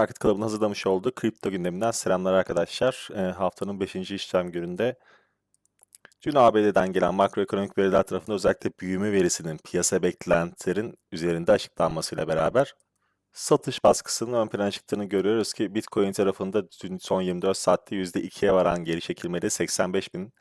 Market Club'ın hazırlamış olduğu kripto gündeminden selamlar arkadaşlar. Ee, haftanın 5. işlem gününde dün ABD'den gelen makroekonomik veriler tarafında özellikle büyüme verisinin piyasa beklentilerin üzerinde açıklanmasıyla beraber satış baskısının ön plana çıktığını görüyoruz ki Bitcoin tarafında dün son 24 saatte %2'ye varan geri çekilmede 85 bin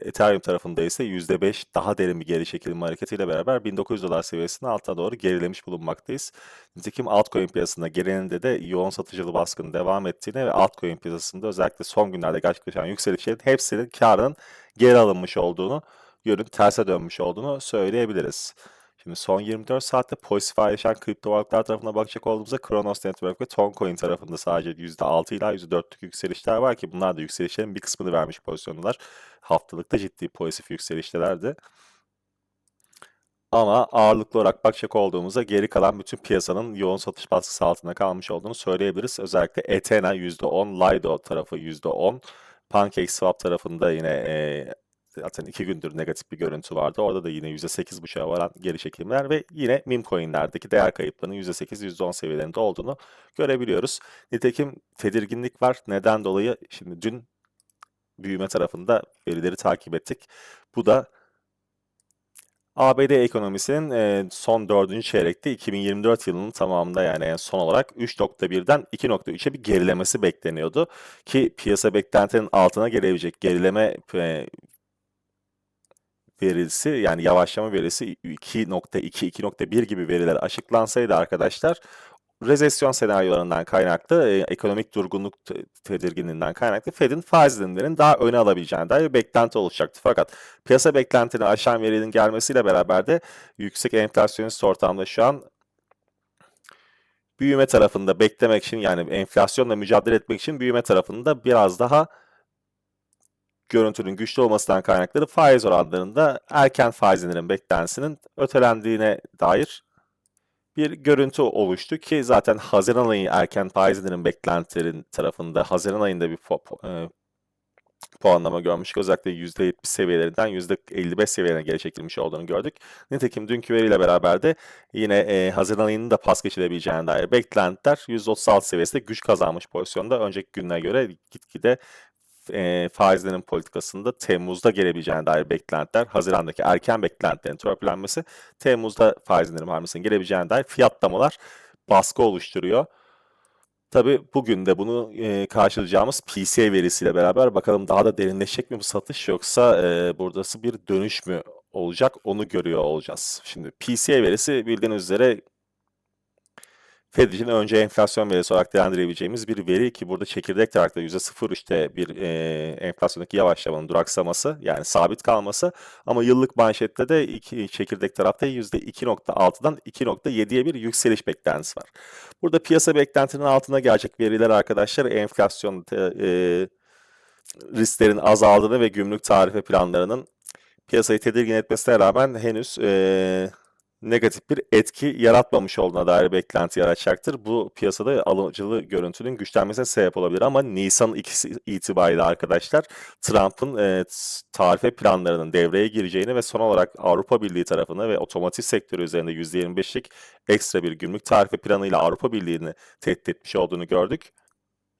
Ethereum tarafında ise %5 daha derin bir geri çekilme hareketiyle beraber 1900 dolar seviyesinin altına doğru gerilemiş bulunmaktayız. Nitekim altcoin piyasasında genelinde de yoğun satıcılı baskının devam ettiğini ve altcoin piyasasında özellikle son günlerde gerçekleşen yükselişlerin hepsinin karının geri alınmış olduğunu, yönün terse dönmüş olduğunu söyleyebiliriz. Şimdi son 24 saatte pozitif ayrışan kripto varlıklar tarafına bakacak olduğumuzda Kronos Network ve Toncoin tarafında sadece %6 ila %4'lük yükselişler var ki bunlar da yükselişlerin bir kısmını vermiş pozisyonlar. Haftalıkta ciddi pozitif yükselişlerdi. Ama ağırlıklı olarak bakacak olduğumuzda geri kalan bütün piyasanın yoğun satış baskısı altında kalmış olduğunu söyleyebiliriz. Özellikle Ethena %10, Lido tarafı %10, PancakeSwap tarafında yine e, zaten iki gündür negatif bir görüntü vardı. Orada da yine %8.5'a varan geri çekimler ve yine meme coinlerdeki değer kayıplarının %8, %10 seviyelerinde olduğunu görebiliyoruz. Nitekim tedirginlik var. Neden dolayı? Şimdi dün büyüme tarafında verileri takip ettik. Bu da ABD ekonomisinin e, son dördüncü çeyrekte 2024 yılının tamamında yani en son olarak 3.1'den 2.3'e bir gerilemesi bekleniyordu. Ki piyasa beklentinin altına gelebilecek gerileme e, verisi yani yavaşlama verisi 2.2, 2.1 gibi veriler açıklansaydı arkadaşlar rezesyon senaryolarından kaynaklı, e, ekonomik durgunluk tedirginliğinden kaynaklı Fed'in faiz indirimlerinin daha öne alabileceğine dair beklenti oluşacaktı. Fakat piyasa beklentini aşan verinin gelmesiyle beraber de yüksek enflasyonist ortamda şu an büyüme tarafında beklemek için yani enflasyonla mücadele etmek için büyüme tarafında biraz daha görüntünün güçlü olmasından kaynaklı faiz oranlarında erken faiz indirim beklentisinin ötelendiğine dair bir görüntü oluştu ki zaten Haziran ayı erken faiz indirim beklentilerin tarafında Haziran ayında bir e, puanlama görmüştük. Özellikle %70 seviyelerinden %55 seviyelerine geri çekilmiş olduğunu gördük. Nitekim dünkü veriyle beraber de yine e, Haziran ayının da pas geçilebileceğine dair beklentiler %36 seviyesinde güç kazanmış pozisyonda. Önceki gününe göre gitgide e, faizlerin politikasında Temmuz'da gelebileceğine dair beklentiler, Haziran'daki erken beklentilerin törpülenmesi, Temmuz'da faiz indirim hamlesinin gelebileceğine dair fiyatlamalar baskı oluşturuyor. Tabi bugün de bunu e, karşılayacağımız PCA verisiyle beraber bakalım daha da derinleşecek mi bu satış yoksa e, buradası bir dönüş mü olacak onu görüyor olacağız. Şimdi PCA verisi bildiğiniz üzere Fed için önce enflasyon verisi olarak değerlendirebileceğimiz bir veri ki burada çekirdek tarafta %0 bir e, enflasyondaki yavaşlamanın duraksaması yani sabit kalması ama yıllık manşette de iki, çekirdek tarafta %2.6'dan 2.7'ye bir yükseliş beklentisi var. Burada piyasa beklentinin altına gelecek veriler arkadaşlar enflasyon e, risklerin azaldığını ve gümrük tarife planlarının piyasayı tedirgin etmesine rağmen henüz e, negatif bir etki yaratmamış olduğuna dair beklenti yaratacaktır. Bu piyasada alıcılı görüntünün güçlenmesine sebep olabilir ama Nisan ikisi itibariyle arkadaşlar Trump'ın e, tarife planlarının devreye gireceğini ve son olarak Avrupa Birliği tarafına ve otomotiv sektörü üzerinde %25'lik ekstra bir gümrük tarife planıyla Avrupa Birliği'ni tehdit etmiş olduğunu gördük.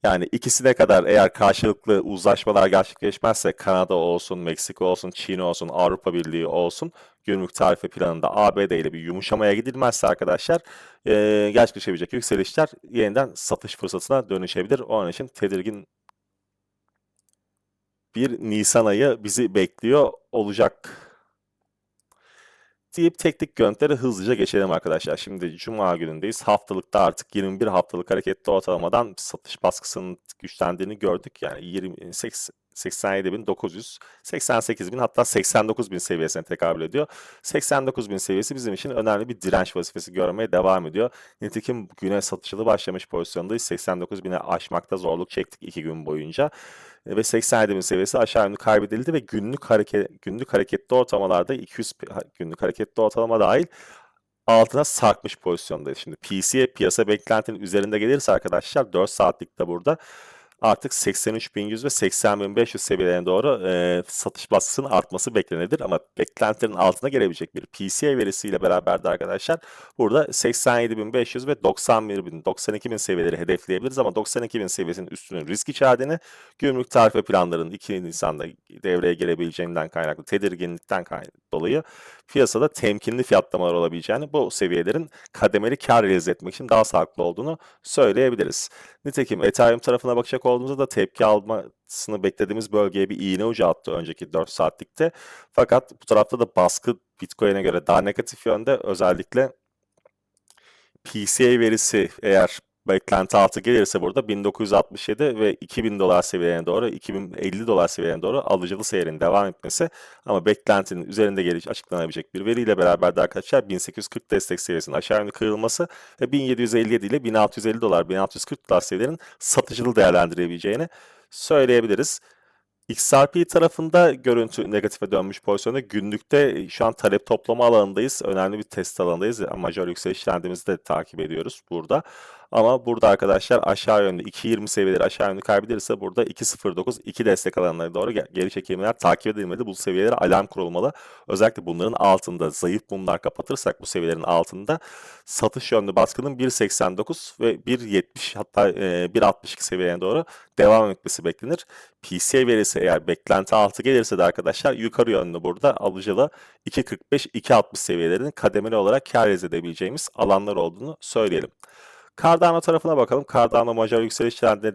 Yani ikisine kadar eğer karşılıklı uzlaşmalar gerçekleşmezse Kanada olsun, Meksika olsun, Çin olsun, Avrupa Birliği olsun gümrük tarife planında ABD ile bir yumuşamaya gidilmezse arkadaşlar e, gerçekleşebilecek yükselişler yeniden satış fırsatına dönüşebilir. Onun için tedirgin bir Nisan ayı bizi bekliyor olacak deyip teknik görüntülere hızlıca geçelim arkadaşlar. Şimdi Cuma günündeyiz. Haftalıkta artık 21 haftalık hareketli ortalamadan satış baskısının güçlendiğini gördük. Yani 28 87.900, 88.000 hatta 89.000 seviyesine tekabül ediyor. 89.000 seviyesi bizim için önemli bir direnç vazifesi görmeye devam ediyor. Nitekim güne satışılı başlamış pozisyondayız. 89.000'e aşmakta zorluk çektik 2 gün boyunca. Ve 87.000 seviyesi aşağı yönlü kaybedildi ve günlük hareket günlük hareketli ortalamalarda 200 günlük hareketli ortalama dahil altına sarkmış pozisyondayız. Şimdi PC'ye piyasa beklentinin üzerinde gelirse arkadaşlar 4 saatlikte burada artık 83.100 ve 80.500 seviyelerine doğru e, satış baskısının artması beklenebilir. Ama beklentilerin altına gelebilecek bir PCA verisiyle beraber de arkadaşlar burada 87.500 ve 91.000, 92.000 seviyeleri hedefleyebiliriz. Ama 92.000 seviyesinin üstünün risk içerdiğini, gümrük tarife planlarının 2 Nisan'da devreye gelebileceğinden kaynaklı tedirginlikten kaynaklı dolayı piyasada temkinli fiyatlamalar olabileceğini, bu seviyelerin kademeli kar realize etmek için daha sağlıklı olduğunu söyleyebiliriz. Nitekim Ethereum tarafına bakacak olduğumuzda da tepki almasını beklediğimiz bölgeye bir iğne ucu attı önceki 4 saatlikte. Fakat bu tarafta da baskı Bitcoin'e göre daha negatif yönde özellikle PCA verisi eğer beklenti altı gelirse burada 1967 ve 2000 dolar seviyelerine doğru 2050 dolar seviyelerine doğru alıcılı seyrin devam etmesi ama beklentinin üzerinde geliş açıklanabilecek bir veriyle beraber de arkadaşlar 1840 destek seviyesinin aşağı yönlü kırılması ve 1757 ile 1650 dolar 1640 dolar seviyelerinin satıcılı değerlendirebileceğini söyleyebiliriz. XRP tarafında görüntü negatife dönmüş pozisyonda günlükte şu an talep toplama alanındayız. Önemli bir test alanındayız. Major yükseliş trendimizi de takip ediyoruz burada. Ama burada arkadaşlar aşağı yönlü 2.20 seviyeleri aşağı yönlü kaybedilirse burada 2.09 2 destek alanlarına doğru geri çekilmeler takip edilmeli. Bu seviyelere alarm kurulmalı. Özellikle bunların altında zayıf mumlar kapatırsak bu seviyelerin altında satış yönlü baskının 1.89 ve 1.70 hatta e, 1.62 seviyeye doğru devam etmesi beklenir. PCA verisi eğer beklenti altı gelirse de arkadaşlar yukarı yönlü burada alıcılı 2.45-2.60 seviyelerini kademeli olarak kar edebileceğimiz alanlar olduğunu söyleyelim. Cardano tarafına bakalım. Cardano major yükseliş trendine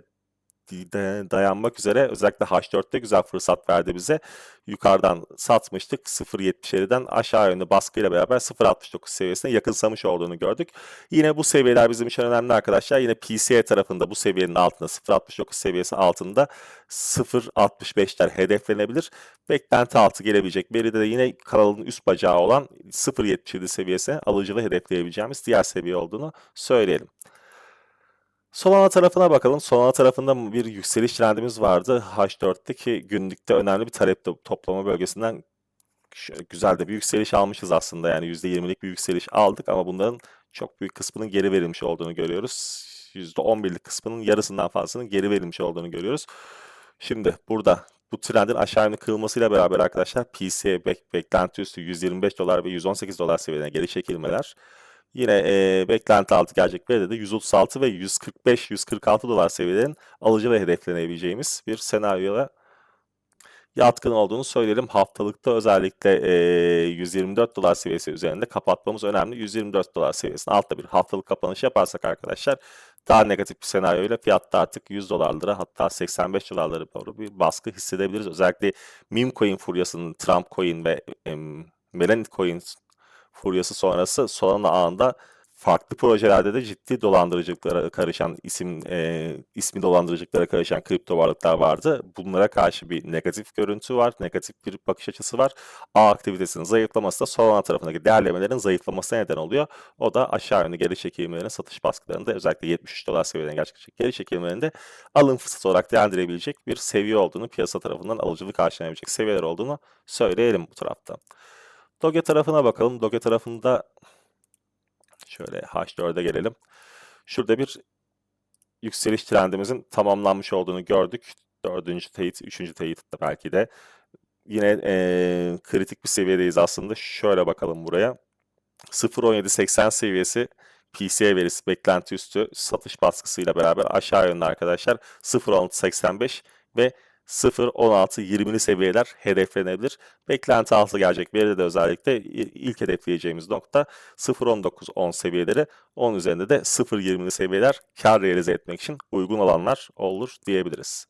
dayanmak üzere özellikle H4'te güzel fırsat verdi bize. Yukarıdan satmıştık 0.77'den aşağı yönlü baskıyla beraber 0.69 seviyesine yakınsamış olduğunu gördük. Yine bu seviyeler bizim için önemli arkadaşlar. Yine PCA tarafında bu seviyenin altında 0.69 seviyesi altında 0.65'ler hedeflenebilir. Beklenti altı gelebilecek veride de yine kanalın üst bacağı olan 0.77 seviyesine alıcılı hedefleyebileceğimiz diğer seviye olduğunu söyleyelim. Solana tarafına bakalım. Solana tarafında bir yükseliş trendimiz vardı. H4'te ki günlükte önemli bir talep toplama bölgesinden güzel de bir yükseliş almışız aslında. Yani %20'lik bir yükseliş aldık ama bunların çok büyük kısmının geri verilmiş olduğunu görüyoruz. %11'lik kısmının yarısından fazlasının geri verilmiş olduğunu görüyoruz. Şimdi burada bu trendin aşağı yönlü kırılmasıyla beraber arkadaşlar PCE bek beklenti üstü 125 dolar ve 118 dolar seviyelerine geri çekilmeler. Yine e, beklenti altı gelecek veride de 136 ve 145-146 dolar seviyelerin alıcı ve hedeflenebileceğimiz bir senaryoya yatkın olduğunu söyleyelim. Haftalıkta özellikle e, 124 dolar seviyesi üzerinde kapatmamız önemli. 124 dolar seviyesinin altta bir haftalık kapanış yaparsak arkadaşlar daha negatif bir senaryoyla fiyatta artık 100 dolarlara hatta 85 dolarlara doğru bir baskı hissedebiliriz. Özellikle meme coin furyasının Trump coin ve e, Melon coin furyası sonrası Solana ağında farklı projelerde de ciddi dolandırıcılıklara karışan isim e, ismi dolandırıcılıklara karışan kripto varlıklar vardı. Bunlara karşı bir negatif görüntü var, negatif bir bakış açısı var. Ağ aktivitesinin zayıflaması da Solana tarafındaki değerlemelerin zayıflamasına neden oluyor. O da aşağı yönlü geri çekilmelerin satış baskılarında özellikle 73 dolar seviyelerine gerçekleşecek geri çekilmelerinde alım fırsatı olarak değerlendirebilecek bir seviye olduğunu, piyasa tarafından alıcılık karşılayabilecek seviyeler olduğunu söyleyelim bu tarafta. Doge tarafına bakalım. Doge tarafında şöyle H4'e gelelim. Şurada bir yükseliş trendimizin tamamlanmış olduğunu gördük. Dördüncü teyit, üçüncü teyit de belki de. Yine e, kritik bir seviyedeyiz aslında. Şöyle bakalım buraya. 0.1780 seviyesi PCA verisi beklenti üstü satış baskısıyla beraber aşağı yönlü arkadaşlar 0.1685 ve 0-16-20'li seviyeler hedeflenebilir. Beklenti altı gelecek veride de özellikle ilk hedefleyeceğimiz nokta 0-19-10 seviyeleri. Onun üzerinde de 0-20'li seviyeler kar realize etmek için uygun alanlar olur diyebiliriz.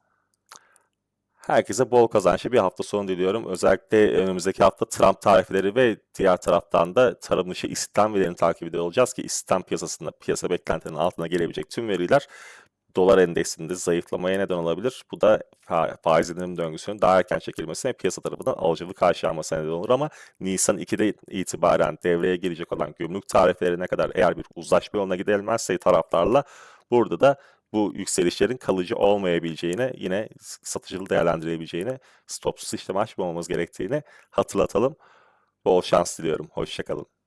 Herkese bol kazançlı bir hafta sonu diliyorum. Özellikle önümüzdeki hafta Trump tarifeleri ve diğer taraftan da tarım dışı istihdam verilerini takip ediyor olacağız ki istihdam piyasasında piyasa beklentilerinin altına gelebilecek tüm veriler dolar endeksinde zayıflamaya neden olabilir. Bu da faiz indirim döngüsünün daha erken çekilmesine piyasa tarafından alıcılı karşı almasına neden olur ama Nisan 2'de itibaren devreye girecek olan gümrük tariflerine kadar eğer bir uzlaşma yoluna gidilmezse taraflarla burada da bu yükselişlerin kalıcı olmayabileceğine, yine satıcılı değerlendirebileceğine, stopsuz işlem açmamamız gerektiğini hatırlatalım. Bol şans diliyorum. Hoşçakalın.